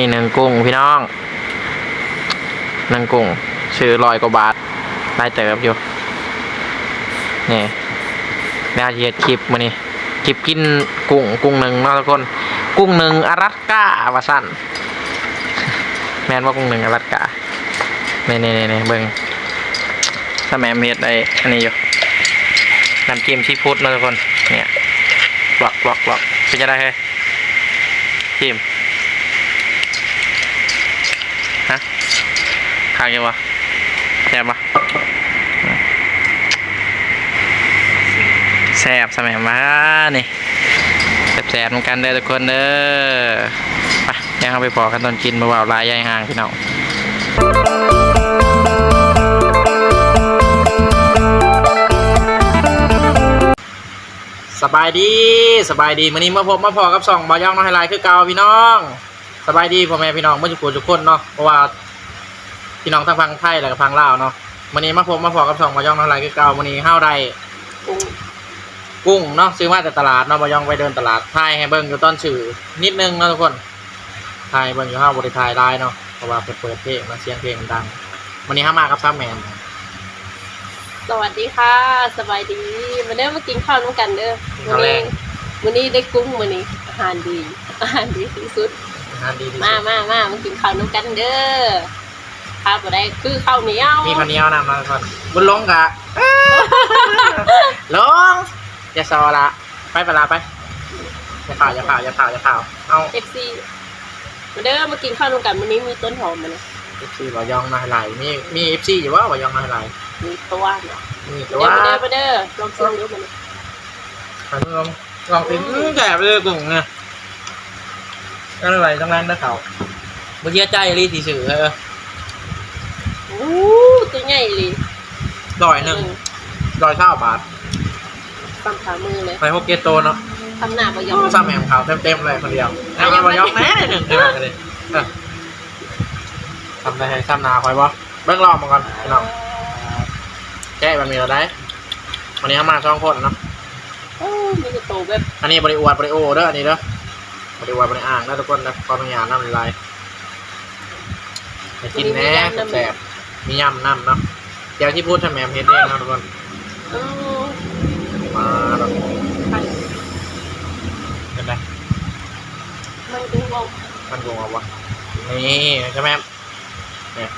นี้หนึ่งกุ้งพี่น้องหนึ่งกุ้งชื่อลอยกว่าบาทได้เติบอยู่นี่แม่จะเฮ็ดคลิปมานี่คลิปกินกุ้งกุ้งหนึ่งเนาะทุกคน กุ้งหนึ่งอารัตกาวาสันแม่นว่ากุ้งหนึ่งอารัตกาเนี่นี่นี่นี่เบิ่งถ้าแม่เม็ดไอ้อันนี้อยู่น้ำจิ้มซีฟู้ดเนาะทุกคนเนี่ยบล็อกบล็อกบล็อกเป็นจะได้เฮ้ยจิ้ม ฮะข้างยังวะแซ่บปะแซ่บสมัยมานี่แซ่บๆเหมือนกันเด้อทุกคนเด้อไปยังเอาไปพอกันตอนกินมาเบาๆลายใหญ่ห่างพี่น้องสบายดีสบายดีมื้อนี้มาพบมาพอกับสองบอย่องน้องไฮไลท์คือเก่าพี่น้อง สบายดีพ่อแม่พี่น้องเมื่อจุกทุกคนเนาะเพราะว่า พี่น้องทั้งฟังไทยและก็ฟังลาวเนาะวันนี้มาพบมาพอกับสองบอย่องน้องไฮไลท์คือเก่าวันนี้ห้าวใดกุ้งกุ้งเนาะซื้อมาแต่ตลาดเนาะบอย่องไปเดินตลาดทายให้เบิ่งอยู่ต้นชื่อนิดนึงเนาะทุกคนทายเบิ่งอยู่ห้าวบริทายได้เนาะเพราะว่าเปิดเปิดเพลงมาเสียงเพลงมันดังวันนี้ห้ามากับซัมแมนสวัสดีค่ะสบายดีมาเด้อมากินข้าวน้ำกันเด้อมื้อนี้มื้อนี้ได้กุ้งมื้อนี้อาหารดี อาหารดีที่สุดงานดีที่มาสุดมามามากินข้าวน้ำกันเด้อ ข้าวบ่ได้คือข้าวเหนียวมีข้าวเหนียวนำมาทุกคนบุญลงกะลงอย่าซอละไปเวลาไปอย่าข่าวอย่าข่าวอย่าข่าวอย่าข่าวเอาเอฟซีมาเด้อมากินข้าวน้ำกันมื้อนี้มีต้นหอมมันนะเอฟซีบอยองมาให้ไหลมีมีเอฟซีอยู่ว่าบอยองมาให้ไหลมีตัวเนาะมีแต่มาว่าเด้อมาเด้อมาเด้อลองชิมดูมันลองลองติมแก่ไปเลยกุ้งเนี่ยก็อะไรต้องแรงนะเขาเมื่อกี้ใจรีทีสื่อเออ อู้ตัวใหญ่เลยดอยหนึ่งดอยเก้าบาทปั๊มขามือเลยไปพวกเกโตเนาะทำหน้าบ่ยอมซ้ำแหมขาวเต็มๆเลยคนเดียวแล้วมันบอยองแน่หนึ่งเดียวเลยเออทำได้ให้ซ้ำนาคอยบ่เบิ้งรอบมาก่อนพี่น้องแก้มันมีอะไรวันนี้เขามาช่องคนเนาะโอ้มีแต่โตแบบอันนี้บริอวดบริโอเด้ออันนี้เด้อบริอวดบริอ่างนะทุกคนนะขออนุญาตน้ำลายไปกินแหน่แสบๆ มียำน้ำเนาะเดี๋ยวที่พูดทำแหมมเฮ็ดเองนะทุกคนเออมาแล้วไปเป็นไงมันดูว่ามันกงเอาวะนี่ใช่ไหมเนี่ย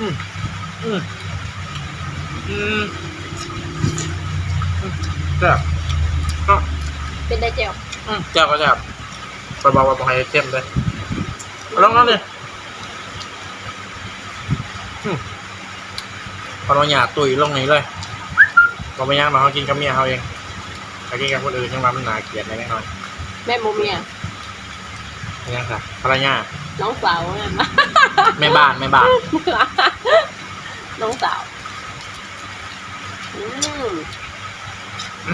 อืมอืมอืมอืมแซ่บก็เป็นได้เจียวอืมแซ่บก็แซ่บไปบอกว่าบอกให้เข้มเลย ลองนั่นเลยอืมพอเราหยาดตุยลงนี้เลยเราไม่ย่างมาเขากินกับเมียเขาเองเขากินกับคนอื่นยังว่ามันหนาเกลียดอะไรแน่นอนแม่โมเมียไม่ย่างค่ะภรรยาน้องสาวไงมาแม่บ้านแม่บ้านน้องสาวอืมอื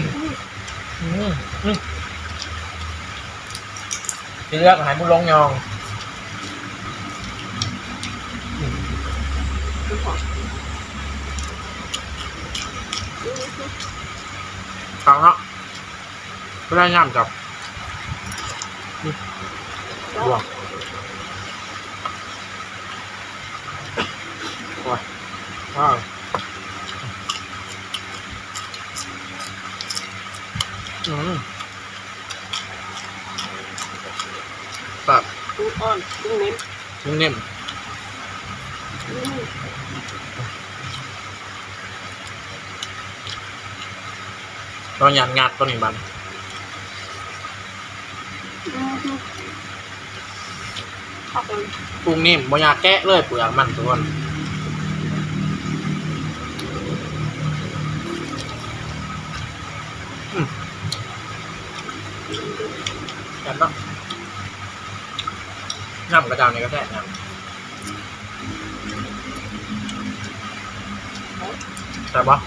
มอืมที่เลือกหายมุลงยอง ฟังเนาะก็ได้ย่ำจับบวกโอ้ยว้าวอืมแบบกุ้งอ่อนกุ้งนิ่มนิ่ม ๆตอนหยาดงัดตัวนี้บันอืมขอบคุณปรุงนิ่มบ่อยากแกะเลยเปลือกมันทุกคนอืมกันเนาะน้ำกระจายในกระแทกน้ำใช่ปะ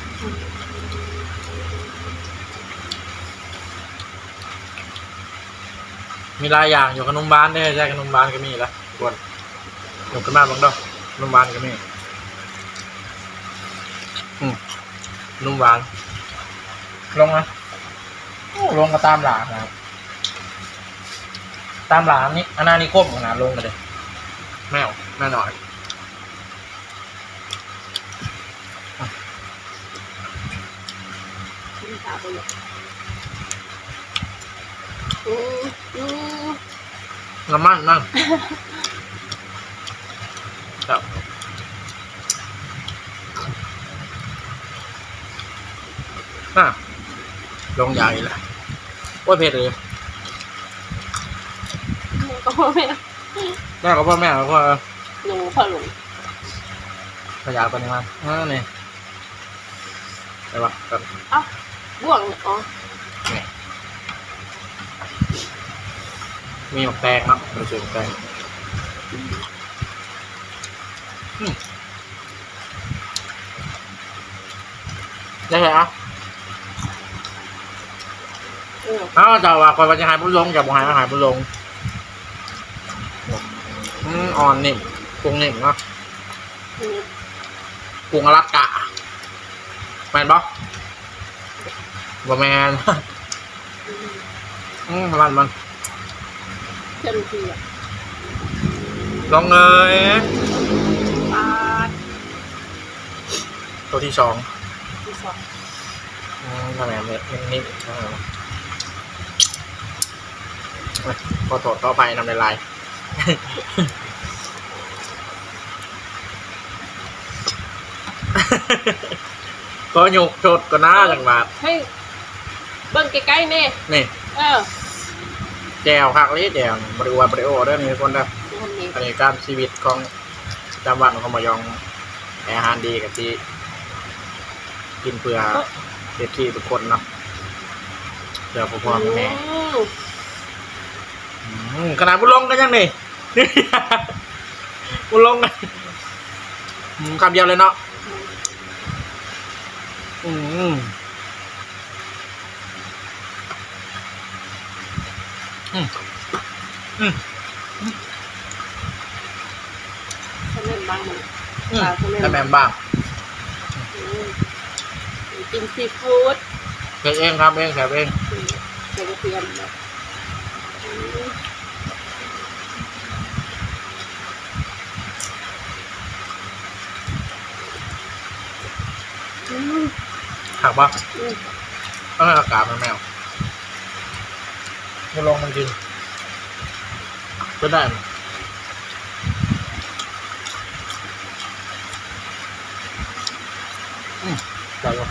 มีหลายอย่างอยู่ขนมบ้านได้ใช่ขนมบ้านก็มีละทุกคนยกขึ้นมาบ้างด้อขนมบ้านก็มีอืมขนมบ้าน ลงนะโอ้ลงก็ตามหลากนะครับตามหลานนี่อนานิคมขนาดลงกันเลยแมวแม่หน่อยกินข้าวไปเลย อืมอืมน้ำมันนั่งครับน่ะลงใหญ่ละโอ้ยเผ็ดเลยก็พ่อแม่แม่กับพ่อแม่แล้วก็หนูพ่อหลงขยายไปนี่มาอ่านี่ไปวะกันเอ้าบ่วงอ๋อ มีหมกแตงเนาะเราเจอหมกแตงอืมได้ไหมอะเอออ้าวเจ้าว่าก่อนวันจะหายบุญลงจะบ่หายมาหายบุญลงอืมอ่อนนิ่มปรุงนิ่มเนาะอืมปรุงอลัสกะแมนบ่บ่แมนอืมอืมมันมัน เต็มที่อะลองเลยปาดตัวที่สองที่สองอืมทำไมเนี่ยนิ่มๆอ่าเอ้ยพอโถดเข้าไปนำในลาย ก็หยุกโถดก็น่าจังหวะให้เบิ่งใกล้ๆแน่นี่ เออ แจวคักเลยแจวบริวารบริโอเด้อนี่ทุกคนเด้ออันนี้อันนี้การชีวิตของประจำวันของมายองอาหารดีกับที่กินเพื่อเด็กที่ทุกคนเนาะเดี๋ยวพ่อพ่อแม่อืมอืมขนาดบุญลงก็ยังนี่บุญลงอืมคำเดียวเลยเนาะอืม อืมอืมคะแนนบางมันอืมแต่แม่นบ้างอืมกินซีฟู้ดเองเองครับเองแถบเองใส่กระเทียมนะอืมอืม หักปะอืม ต้องให้อากาศมันแมว บุญลงมันกินก็ได้มั้ยอืมได้ปะ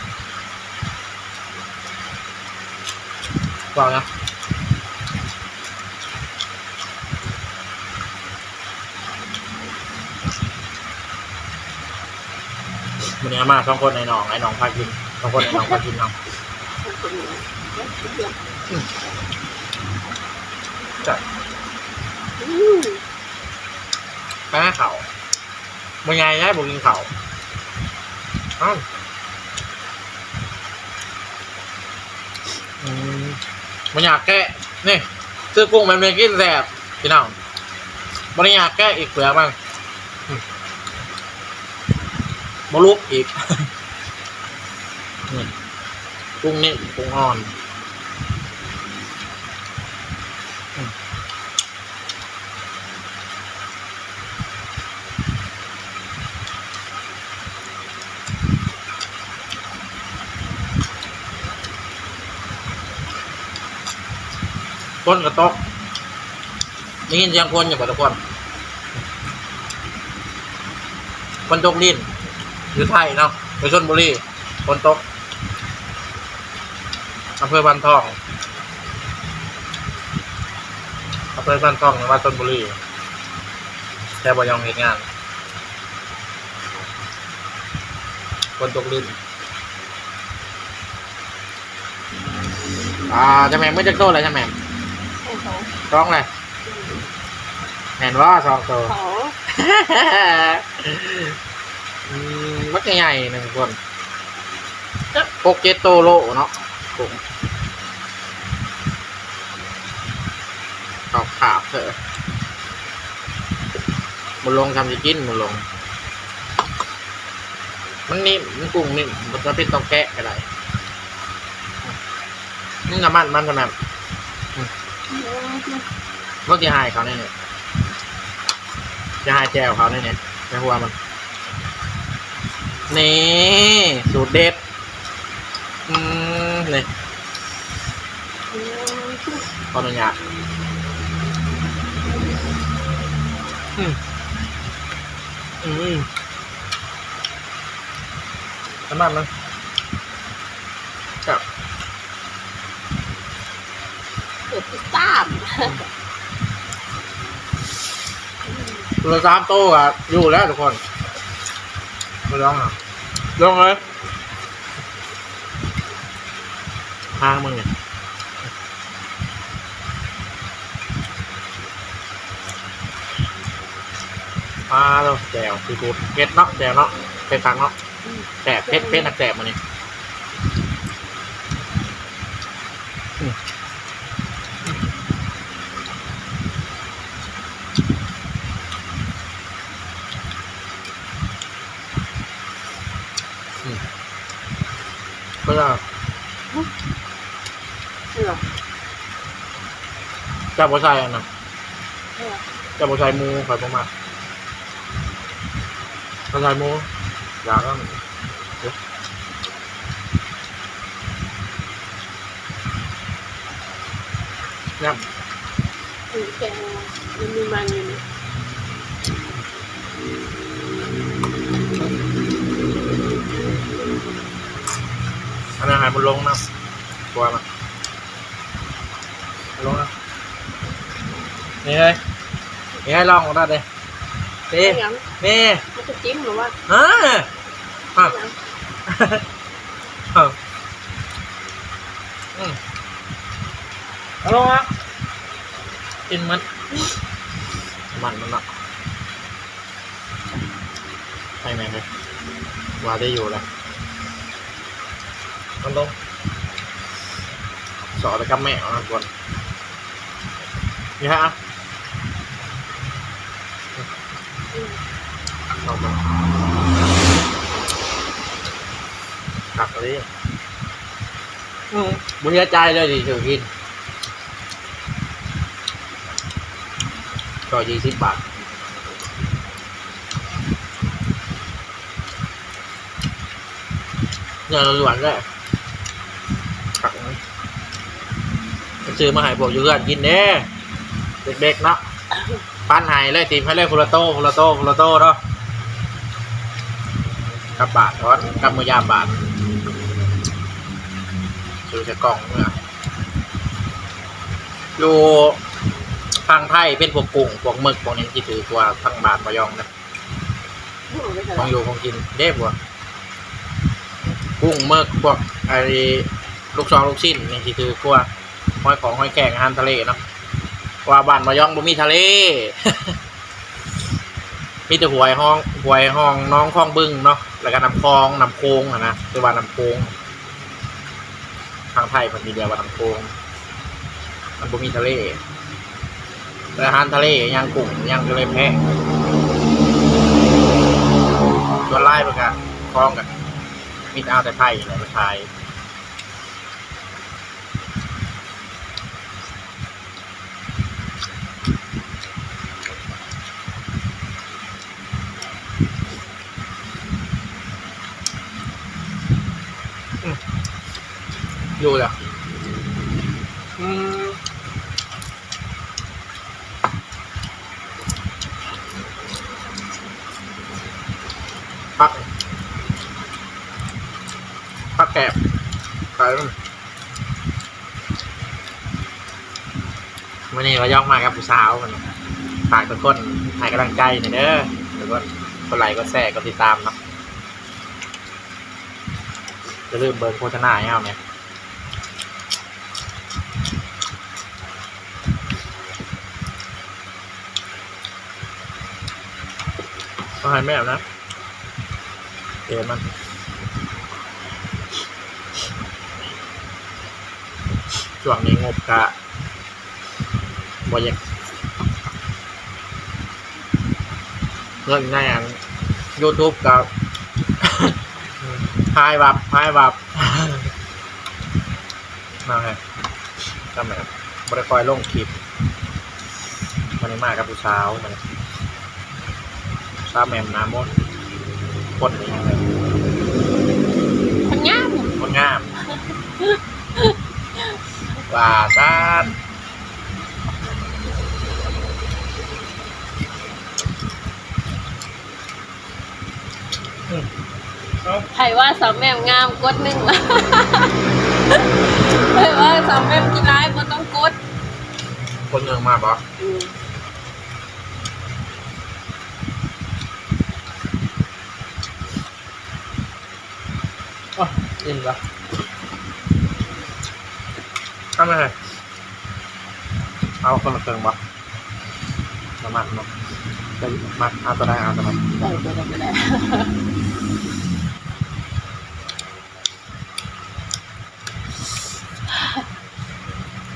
วางนะวันนี้มาสองคนในหนองไอ้หนองพากินสองคนในหนองพากินเนาะ จัดอืมไปหน้าเขามื่อไงย้ายบุกินเขาอ้าอืมมันอยากแก้นี่ซื้อกุ้งมันเป็นกินแสบพี่น้องมันอยากแก้อีกเปลือกบ้างมบลุกอีกกุ้งนี่กุ้งอ่อน คนกระตกนี่ยินเสียงคนอยู่บ่ทุกคน คนตกดินอยู่ไทยเนาะไปชนบุรีคนตกอำเภอบ้านทองอำเภอบ้านทองจังหวัดชนบุรีแต่บ่ยองเหตุงานคนตกดินอ่าจะแม่งไม่จะโตเลยใช่ไหมโอ้โหร้องเลยเห็นว่าสองตัวสองอืมมักใหญ่ๆหนึ่งคนพกเจ็ดโตโลเนาะผม ขอบขาบเถอะมันลงทำจะกินมันลง มันนิ่มมันกุ้งนิ่มมันจะเป็นต้องแกะอะไรนี่น้ำมันมันขนาดอืมมรถที่หายเขาเนี่ยเนี่ยจะหายแจวเขาเนี่ยเนี่ยในหัวมัน นี่ สูตรเด็ด อืมนี่อืมขออนุญาต อืมอืมน้ำมันมันครับเปิดพิซซ่ามตัวสามโต้อะอยู่แล้วทุกคนมาลองอะลองเลยทางมึงเนี่ย ปลาเราแจวซีฟู้ดเผ็ดเนาะแจวเนาะเผ็ดตังเนาะแสบเผ็ดเผ็ดนักแสบมันนี่อืมก็จะเหรอจับหัวใจอันนะเหรอจับหัวใจมูข่อยประมาณ หัวใจมูอยากก็เดี๋ยวเนี่ยอืมแกงมัน มีมันอยู่นี่อันนั้นหายมันลงนะตัวมันมันลงนะนี่เลยนี่ให้ลองของได้เลยนี่ไม่งั้นนี่มันจะจิ้มหรือว่าฮะอะไม่งั้นเอออืมเอาลงอะกินมันมันมันอะไปไหนเลยว่าได้อยู่แล้วมันลงสอนไปกับแม่เอานะก่อนนี่ฮะ อืม เอามาหักเลยอืมบุญยาใจเลยดิถือกินก็ยี่สิบบาทเงินหวานเลยหักนะจะซื้อมาให้พวกอยู่กันกินเด้เด็กๆเนาะ ปั้นใหายเลยตีมให้เลยฟูลโต้ฟูลโต้ฟูลโต้เนาะกับบาททอนกับมือยามบาทซื้อจากล่องเมื่ออยู่ทางไทยเป็นพวกกุ้งพวกหมึกพวกนี้ที่ถือตัวทั้งบาทมายองนะพูดไม่ใช่ของอยู่ของกินเด้พวกกุ้งมึกพวกไอ้ลูกซองลูกชิ้นนี่ที่ถือพวกหอยของห้อยแกงอาหารทะเลเนาะ ว่าบ้านมายองบ่มีทะเล มีแต่หวยห้องหวยห้องน้องคลองบึ้งเนาะแล้วก็น้ำคลองน้ำโค้งอะนะคือว่าน้ำโค้งทางไทยมันมีเดียวว่าน้ำโค้งมันบ่มีทะเลแต่อาหารทะเลย่างกุ้งย่างทะเลแพะส่วนไล่ประกาศคลองกันมิดเอาแต่ไทยเลยมาไทย อยู่เลยอืมพักพักแกบขายมันวันนี้เราย่องมากับผู้สาวมันฝากทุกคนให้กำลังใจหน่อยเด้อทุกคนกดไลค์กดแชร์กดติดตามเนาะ จะลืมเบิร์โฆษณาให้เอาเนี่ยต้องให้แม่เอานะเดี๋ยวมันช่วงนี้งบกะบอยากเงินในอัน YouTube กับ หายบับหายบับมาฮะทำไมครับบริคอยลงคลิปมากกับผู้สาวมันสาวแหม่มน้ำมดคนนี้ยังไงคนงามคนงามว่าซาน เอาใครว่าสาวแม่มงามกดหนึ่งละใครว่าสาวแม่มกินร้ายบ่ต้องกดคนยังมาปะอืมอ๋อยินปะทำไมเอาคนละเครื่องปะมามัดมาได้มัดเอาตัวได้เอาตัวได้ใส่ตัวกันไปแล้ว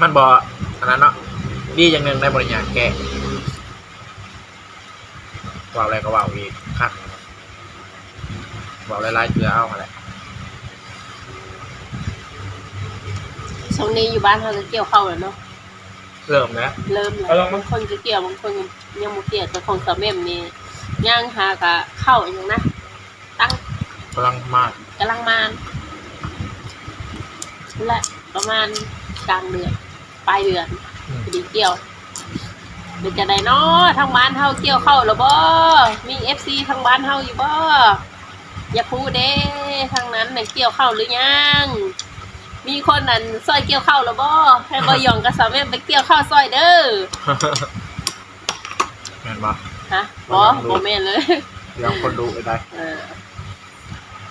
มันบออันนั้นเนาะดีอย่างหนึ่งได้บริญญาณแก้ว่าวอะไรก็ว่าวอีกคักว่าวหลายๆเกลือเอาอะไรช่วงนี้อยู่บ้านเขาจะเกี่ยวเข้าวแล้วเนาะเริ่มแล้ว เริ่มแล้วเอาลองมาบางคนก็เกี่ยวบางคนยังบ่เกี่ยวแต่ของสาวแม่มนี่ย่างหากะเข้าอย่างนะตั้งกำลังมากกำลังมาและประมาณกลางเดือน ปลายเดือนอืมพอดีเกี่ยวเป็นจะได้เนาะทางบ้านเฮาเกี่ยวเข้าหรือบ่มีเอฟซีทางบ้านเฮาอยู่บ่อย่าพูดเด้ทางนั้นน่ะเกี่ยวเข้าหรือยังมีคนนั้นซอยเกี่ยวเข้าหรือบ่ให้บ่ยองกับสาวแม่ไปเกี่ยวเข้าซอยเด้อแม่นปะฮะบ่บ่แม่นเลยเดี๋ยวคนดูไปได้เออ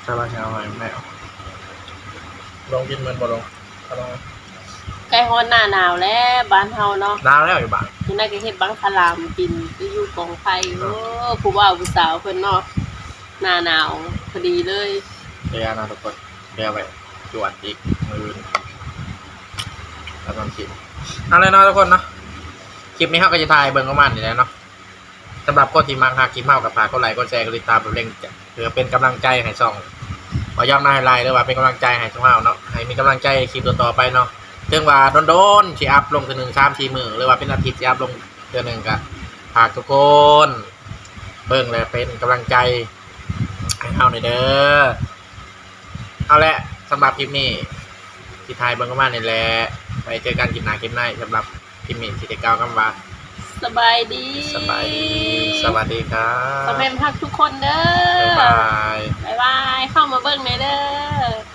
ใช่ป่ะใช่ไหมแม่เอาลองกินมันบ่ลงเอาลอง ใกล้ฮอดหน้าหนาวแล้วบ้านเฮาเนาะดาวแล้วอยู่บ้านอยู่นั่นก็เฮ็ดบังคลามกินก็อยู่กองไฟโอ้ผู้บ่าวผู้สาวเพิ่นเนาะหน้าหนาวพอดีเลยเดี๋ยวนะทุกคนเดี๋ยวไปจวดอีกมือแล้วก็กินเอาเลยเนาะทุกคนเนาะคลิปนี้เขาก็จะถ่ายเบิ่งประมาณนี้แหล้วเนาะสำหรับคนที่มักหาคลิปเมากับฝากกดไลค์กดแชร์กดติดตามเป็นเร่งใจเพื่อเป็นกำลังใจให้ช่องขอย่อมนายไลน์หรือว่าเป็นกำลังใจให้ช่องเราเนาะให้มีกำลังใจคลิปต่อๆไปเนาะ ถึงว่าโดนๆสิอัพลงทีหนึ่งสามสี่มือหรือว่าเป็นอาทิตย์สิอัพลงเดือนหนึ่งก็ฝากทุกคน เบิ่งเลยเป็นกำลังใจให้เฮาหน่อยเด้อเอาละสำหรับคลิปนี้ที่ทายเบิ่งก็มานี่แหละไปเจอกันคลิปหน้าคลิปหน้าสำหรับคลิปนี้ที่ได้กล่าวคำว่าสบายดี สบายดี สวัสดีครับสำเร็จพักทุกคนเด้บ๊ายอบาย บ๊ายบาย เข้ามาเบิ่งในอยเด้อ